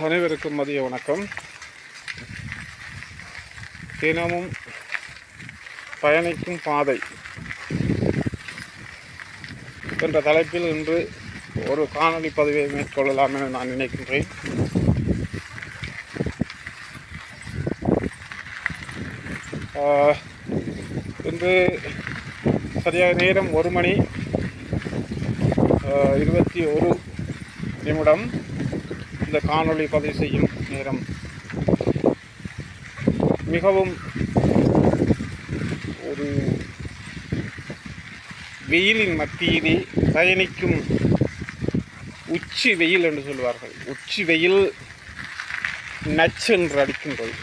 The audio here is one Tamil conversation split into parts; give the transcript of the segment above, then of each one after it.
அனைவருக்கும் மதிய வணக்கம். தினமும் பயணிக்கும் பாதை என்ற தலைப்பில் இன்று ஒரு காணொளி பதிவை மேற்கொள்ளலாம் என நான் நினைக்கின்றேன். இன்று சரியாக நேரம் ஒரு மணி இருபத்தி ஒரு நிமிடம். இந்த காணொளி பதிவு செய்யும் நேரம். மிகவும் ஒரு வெயிலின் மத்தியிலே பயணிக்கும் உச்சி வெயில் என்று சொல்வார்கள். உச்சி வெயில் நச்சு என்று அடிக்கின்றது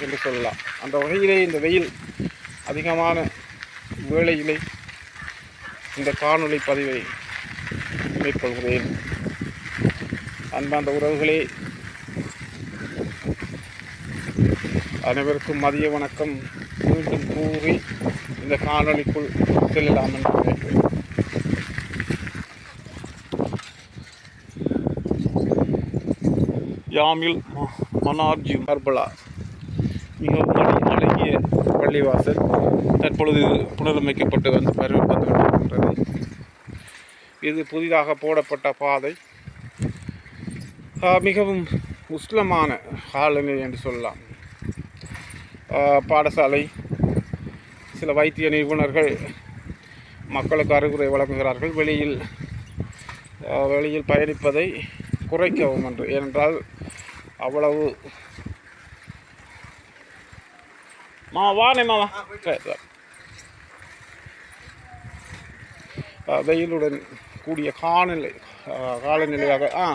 என்று சொல்லலாம். அந்த வகையிலே இந்த வெயில் அதிகமான வேளையிலே இந்த காணொளி பதிவை மேற்கொள்கிறேன். அன்பார்ந்த உறவுகளே அனைவருக்கும் மதிய வணக்கம். மீண்டும் கூறி இந்த காணொளிக்குள் செல்லலாம் என்று நினைக்கிறேன். யாமில் ம- மனார்ஜி மர்பலா. மிகவும் அழகிய பள்ளிவாசல் தற்பொழுது புனரமைக்கப்பட்டு வந்து பருவப்பட்டு வந்து இது புதிதாக போடப்பட்ட பாதை. மிகவும் உஷ்ணமான காலநிலை என்று சொல்லலாம். பாடசாலை சில வைத்திய நிபுணர்கள் மக்களுக்கு அறிவுரை வழங்குகிறார்கள். வெளியில் வெளியில் பயணிப்பதை குறைக்கவும் என்று. ஏனென்றால் அவ்வளவு மாமா வானே வெயிலுடன் கூடிய காலநிலை காலநிலையாக ஆ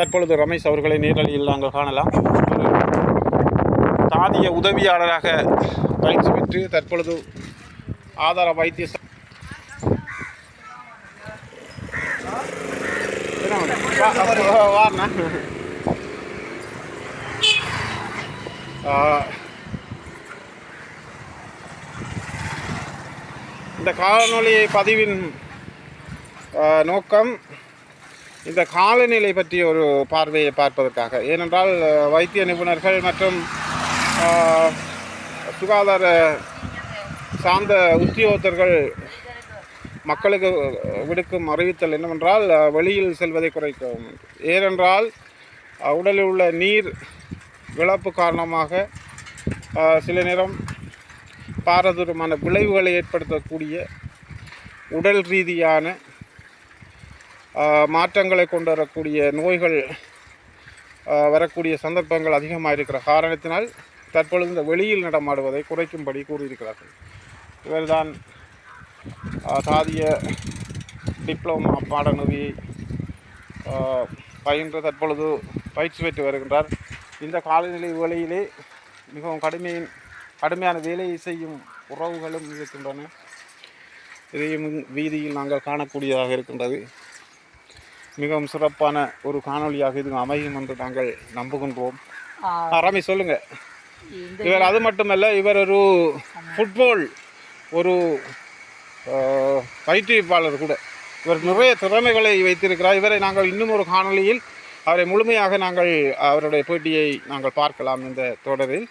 தற்பொழுது ரமேஷ் அவர்களை நேரலையில் நாங்கள் காணலாம். தாதிய உதவியாளராக பயிற்சி பெற்று தற்பொழுது ஆதார வைத்திய வா- இந்த காணொளி பதிவின் நோக்கம் இந்த காலநிலை பற்றிய ஒரு பார்வையை பார்ப்பதற்காக. ஏனென்றால் வைத்திய நிபுணர்கள் மற்றும் சுகாதார சார்ந்த உத்தியோகத்தர்கள் மக்களுக்கு விடுக்கும் அறிவித்தல் என்னவென்றால் வெளியில் செல்வதை குறைக்கவும் ஏனென்றால் உடலில் உள்ள நீர் இழப்பு காரணமாக சில நேரம் பாரதூரமான விளைவுகளை ஏற்படுத்தக்கூடிய உடல் ரீதியான மாற்றங்களை கொண்டு வரக்கூடிய நோய்கள் வரக்கூடிய சந்தர்ப்பங்கள் அதிகமாக இருக்கிற காரணத்தினால் தற்பொழுது இந்த வெளியில் நடமாடுவதை குறைக்கும்படி கூறியிருக்கிறார்கள். இவர்தான் சாதிய டிப்ளமா பாடநெறியை பயின்று தற்பொழுது பயிற்சி பெற்று வருகின்றார். இந்த காலநிலை வேலையிலே மிகவும் கடுமையின் கடுமையான வேலையை செய்யும் உறவுகளும் இருக்கின்றன. இதையும் வீதியில் நாங்கள் காணக்கூடியதாக இருக்கின்றது. மிகவும் சிறப்பான ஒரு காணொளியாக இது அமையும் என்று நாங்கள் நம்புகின்றோம். ரமேஷ் சொல்லுங்க. இவர் அது மட்டுமல்ல இவர் ஒரு ஃபுட்பால் ஒரு பயிற்றுவிப்பாளர் கூட. இவர் நிறைய திறமைகளை வைத்திருக்கிறார். இவரை நாங்கள் இன்னும் ஒரு காணொளியில் அவரை முழுமையாக நாங்கள் அவருடைய பேட்டியை நாங்கள் பார்க்கலாம் இந்த தொடரில்.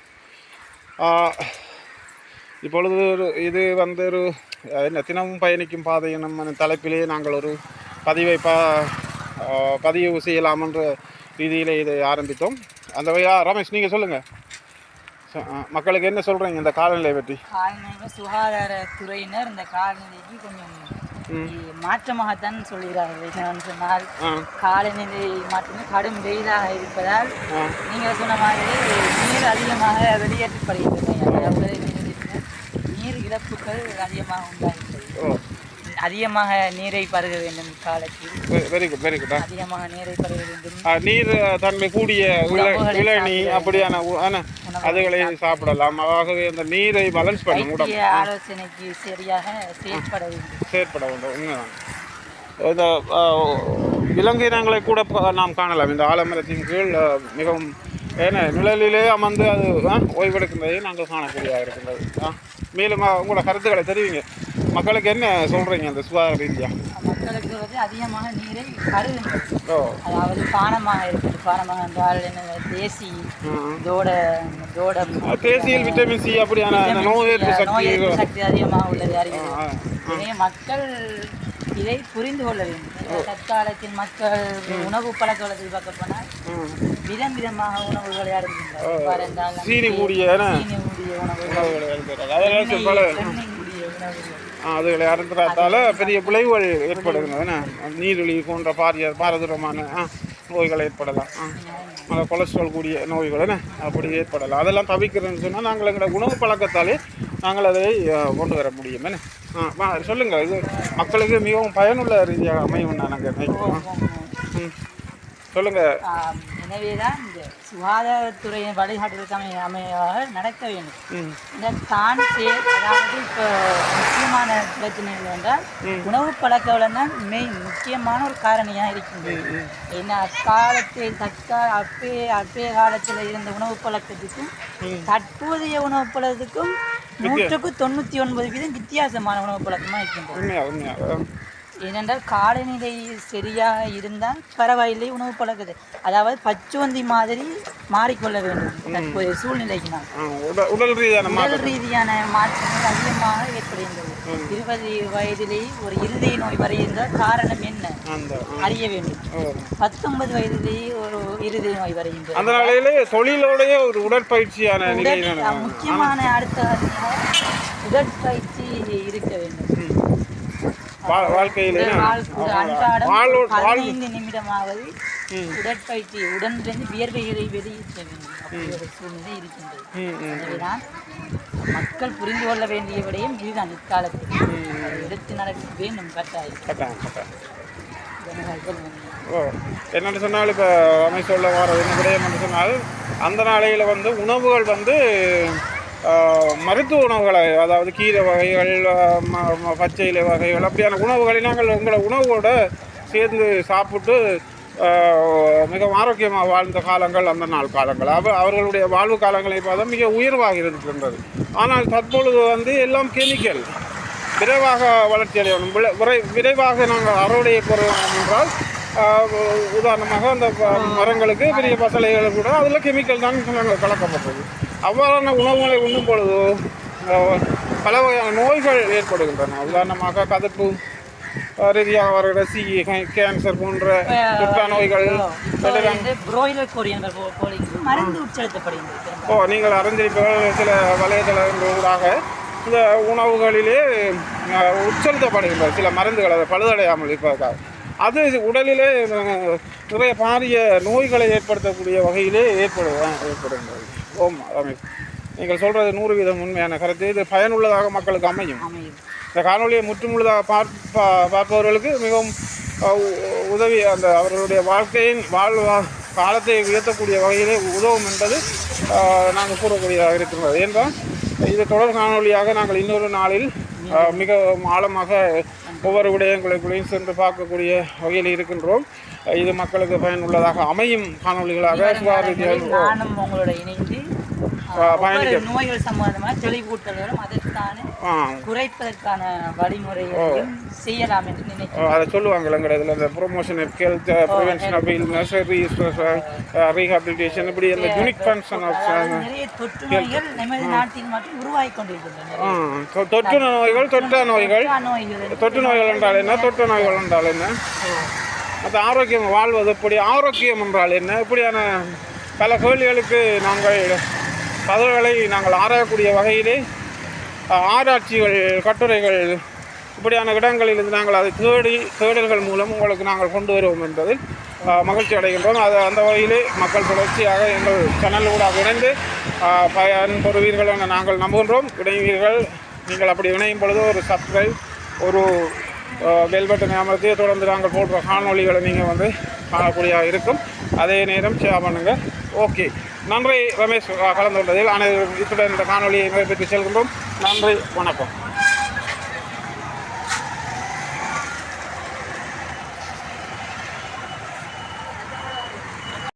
இப்பொழுது ஒரு இது வந்து ஒரு என்ன தினமும் பயணிக்கும் பாதை என்னும் தலைப்பிலே நாங்கள் ஒரு பதிவை ப பதிவு செய்யலாம் என்ற ரீதியிலே இதை ஆரம்பித்தோம். அந்த வகையா ரமேஷ் நீங்கள் சொல்லுங்கள் மக்களுக்கு என்ன சொல்கிறீங்க இந்த காலநிலை பற்றி? காலநிலை சுகாதாரத்துறையினர் இந்த காலநிலைக்கு கொஞ்சம் மாற்றமாகத்தான் சொல்கிறார்கள். சொன்னால் காலநிலை மாற்றமே கடும் வெயிலாக இருப்பதால் நீங்கள் சொன்ன மாதிரி நீர் அதிகமாக வெளியேற்றப்படுகின்றன. அதாவது நீர் இழப்புகள் அதிகமாக உண்டாகின்றது ஓ. அதிகமாக நீரை பருக வேண்டும் இக்காலத்தில் வெரி குட் வெரி குட் அதிகமாக நீரை பருக வேண்டும். நீர் தன்மை கூடிய இள இளநீ அப்படியான அதுகளை சாப்பிடலாம். ஆகவே அந்த நீரை பேலன்ஸ் பண்ணும் உடம்பு. ஆலோசனைக்கு சரியாக செயற்பட வேண்டும். செயற்பட வேண்டும் உண்மைதான். இந்த விலங்கினங்களை கூட நாம் காணலாம். இந்த ஆலமரத்தின் கீழ் மிகவும் ஏன்னா நிழலிலே அமர்ந்து அது ஓய்வெடுக்கின்றதை நாங்கள் காணக்கூடியதாக இருக்கின்றது. மேலும் உங்களோட கருத்துக்களை தெரிவிங்க. மக்களுக்கு என்ன சொல்கிறீங்க அந்த சுகாதார ரீதியாக மக்கள் மக்களுக்கு வந்து அதிகமாக நீரை கருதுங்கள் ஓ. அதாவது பானமாக இருக்குது. பானமாக என்றால் என்ன தேசி. தோட தோடம் தேசியில் விட்டமின் சி அப்படியான நோய் எதிர்ப்பு சக்தி. அதிகமாக உள்ளது எனவே மக்கள் இதை புரிந்து கொள்ள வேண்டும். தற்காலத்தில் மக்கள் உணவு பழக்க வழக்கத்தில் பார்க்க போனால். விதம் விதமாக உணவுகளை அருந்துகின்றனர். சீனி கூடிய உணவுகள். அதுகளை அருந்துறதால பெரிய விளைவுகள் ஏற்படுதுங்க நீரிழி போன்ற பாரிய பாரதூரமான ஆ, நோய்கள் ஏற்படலாம். ஆ. அந்த கொலஸ்ட்ரால் கூடிய நோய்கள் அப்படி ஏற்படலாம். அதெல்லாம் தவிக்கிறதுன்னு சொன்னால் நாங்கள் எங்களோட உணவு பழக்கத்தாலே நாங்கள் அதை கொண்டு வர முடியும் என்ன? ஆ சொல்லுங்கள். இது மக்களுக்கு மிகவும் பயனுள்ள ரீதியாக அமையும் நாங்கள் நினைக்கிறோம் ம். சொல்லுங்க. எனவேதான் இந்த சுகாதாரத்துறையின் வழிகாட்டுதலுக்கு அமைய அமையாக நடக்க வேண்டும். இந்த தான் சேர் அதாவது இப்போ முக்கியமான பிரச்சனை என்றால் உணவு பழக்க வழக்கம் மெயின் முக்கியமான ஒரு காரணியாக இருக்கின்றது. ஏன்னா அக்காலத்தில் தற்கா அப்பே அப்பே காலத்தில் இருந்த உணவு பழக்கத்துக்கும் தற்போதைய உணவு பழக்கத்துக்கும் நூற்றுக்கு தொண்ணூற்றி ஒன்பது வீதம் வித்தியாசமான உணவு பழக்கமாக இருக்கின்றது. ஏனென்றால் காலநிலை சரியாக இருந்தால் பரவாயில்லை உணவு பழக்கத்தை அதாவது பச்சுவந்தி மாதிரி மாறிக்கொள்ள வேண்டும் தற்போதைய சூழ்நிலைக்கு நான் உடல் ரீதியான மா உடல் ரீதியான மாற்றங்கள் அதிகமாக ஏற்படுகின்றது. இருபது வயதிலேயே ஒரு இருதய நோய் வருகின்ற காரணம் என்ன. அறிய வேண்டும். பத்தொன்பது வயதிலேயே ஒரு இருதய நோய் வருகின்றது. நாளையிலே தொழிலோடைய ஒரு உடற்பயிற்சியான முக்கியமான அடுத்த உடற்பயிற்சி வாழ்க்கையிலே பதினைந்து நிமிடமாவது உடற்பயிற்சி உடனிலிருந்து வியர்வைகளை வெளியேற்ற வேண்டும். அப்படி ஒரு சூழ்நிலை இருக்கின்றது. எனவேதான் மக்கள் புரிந்து கொள்ள வேண்டிய விடயம் இதுதான் இக்காலத்தில் எடுத்து நடக்க வேண்டும் கட்டாயம். கட்டாயம் கட்டாயம். என்னென்னு சொன்னால் இப்போ அமைச்சரில் வர என்ன விடயம் என்று சொன்னால் அந்த நாளையில் வந்து உணவுகள் வந்து மருத்துவ உணவுகளை அதாவது கீரை வகைகள் பச்சை இலை வகைகள் அப்படியான உணவுகளை நாங்கள் உங்களை உணவோட சேர்ந்து சாப்பிட்டு மிக ஆரோக்கியமாக வாழ்ந்த காலங்கள் அந்த நாள் காலங்கள். அவ அவர்களுடைய வாழ்வு காலங்களை பார்த்தா மிக உயர்வாக இருக்கின்றது ஆனால் தற்பொழுது வந்து எல்லாம் கெமிக்கல். விரைவாக வளர்ச்சி அடையணும். விரை- விரைவாக நாங்கள் அறுவடையை பெறணும் என்றால் உதாரணமாக அந்த மரங்களுக்கு பெரிய பசலைகள் கூட அதில் கெமிக்கல் தான் நாங்கள் கலக்கப்பட்டது. அவ்வாறான உணவுகளை உண்ணும் பொழுது பல வகையான நோய்கள் ஏற்படுகின்றன. உதாரணமாக கதப்பு ரீதியாக வருகிற சி கேன்சர் போன்ற தொற்றா நோய்கள் வந்து புரோயிலர் கோழி என்ற கோ- கோழிக்கு மருந்து உட்செலுத்தப்படுகின்றது. ஓ நீங்கள் அறிந்திருப்பீர்கள் சில வலைதளங்களூடாக இந்த உணவுகளிலே அஹ், உட்செலுத்தப்படுகின்ற சில மருந்துகள் அதை பழுதடையாமல் இருப்பதற்காக. அது உடலிலே நிறைய பாரிய நோய்களை ஏற்படுத்தக்கூடிய வகையிலே ஏற்படு ஏற்படுகின்றது. ஓம் ரமேஷ் நீங்கள் சொல்கிறது நூறு வீதம் உண்மையான கருத்து. இது பயனுள்ளதாக மக்களுக்கு அமையும். இந்த காணொலியை முற்றுமுழுதாக பார் பா- பார்ப்பவர்களுக்கு மிகவும் உதவி அந்த அவர்களுடைய வாழ்க்கையின் வாழ் காலத்தை உயர்த்தக்கூடிய வகையிலே உதவும் என்பது நாங்கள் கூறக்கூடியதாக இருக்கின்றது. என்றால் இது தொடர் காணொலியாக நாங்கள் இன்னொரு நாளில் மிக ஆழமாக ஒவ்வொரு விடயங்களுக்குள்ளேயும் சென்று பார்க்கக்கூடிய வகையில் இருக்கின்றோம். இது மக்களுக்கு பயனுள்ளதாக அமையும் காணொலிகளாக சுகாதார நானும் உங்களோட இணைந்து நோய்கள் சம்பந்தமாக தெளிவூட்டல்களும் அதற்கான குறைப்பதற்கான வழிமுறைகளையும் செய்யலாம் என்று நினைக்கிறேன். அதை சொல்லுவாங்க இதில் இந்த promotion health. Prevention of illness rehabilitation இப்படி அந்த யூனிக் ஃபங்க்ஷன் ஆஃப் நிறைய தொற்று நோய்கள் நமது நாட்டில் மட்டும் உருவாகி கொண்டிருக்கின்றன. தொற்று நோய்கள் தொற்றா நோய்கள். தொற்று நோய்கள் என்றால் என்ன? தொற்று நோய்கள் என்றால் என்ன? அது ஆரோக்கியம் வாழ்வது எப்படி? ஆரோக்கியம் என்றால் என்ன? இப்படியான பல கேள்விகளுக்கு நாங்கள் கதவுகளை நாங்கள் ஆராயக்கூடிய வகையிலே ஆராய்ச்சிகள் கட்டுரைகள் இப்படியான இடங்களிலிருந்து நாங்கள் அதை தேடி தேடல்கள் மூலம் உங்களுக்கு நாங்கள் கொண்டு வருவோம் என்பதில் மகிழ்ச்சி அடைகின்றோம். அது அந்த வகையிலே மக்கள் தொடர்ச்சியாக எங்கள் சேனலூடாக இணைந்து பயன்பெறுவீர்கள் என நாங்கள் நம்புகின்றோம். இணைவீர்கள். நீங்கள் அப்படி இணையும் பொழுது ஒரு சப்ஸ்கிரைப் ஒரு பெல் பட்டனை அமர்த்தி தொடர்ந்து நாங்கள் போடுற காணொளிகளை நீங்கள் வந்து காணக்கூடியதாக இருக்கும். அதே நேரம் ஷேர் பண்ணுங்கள் ஓகே நன்றி ரமேஷ் கலந்து கொண்டதில் அனைவரும் இத்துடன் இந்த காணொலியை நிறைவேற்றி செல்கின்றோம். நன்றி வணக்கம்.